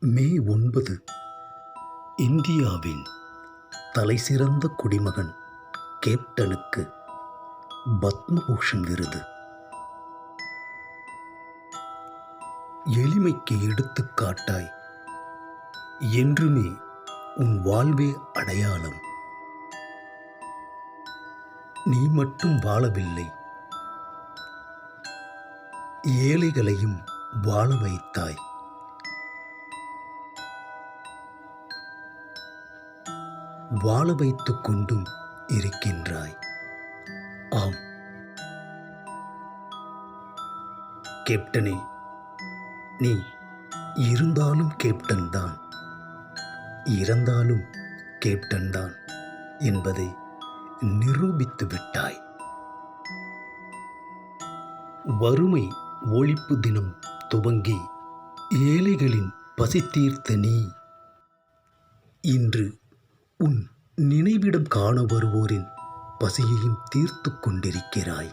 மே ஒன்பது. இந்தியாவின் தலைசிறந்த குடிமகன் கேப்டனுக்கு பத்மபூஷன் விருது. எளிமைக்கு எடுத்துக்காட்டாய் என்றுமே உன் வாழ்வே அடையாளம். நீ மட்டும் வாழவில்லை ஏழைகளையும் வாழ வைத்தாய். வாழ வைத்துக் கொண்டும் இருக்கின்றாய். ஆம். கேப்டனே நீ இருந்தாலும் கேப்டன் தான் இறந்தாலும் கேப்டன் தான் என்பதை நிரூபித்து விட்டாய் வறுமை ஒழிப்பு தினம் துவங்கி ஏழைகளின் பசி தீர்த்த நீ இன்று உன் நினைவிடம் காண வருவோரின் பசியையும் தீர்த்து கொண்டிருக்கிறாய்.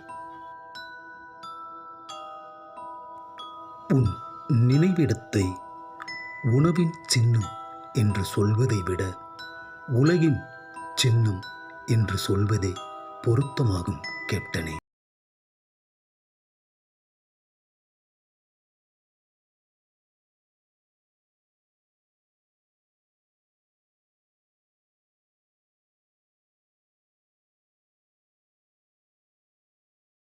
உன் நினைவிடத்தை உணவின் சின்னம் என்று சொல்வதை விட உலகின் சின்னம் என்று சொல்வதே பொருத்தமாகும் கேப்டனே.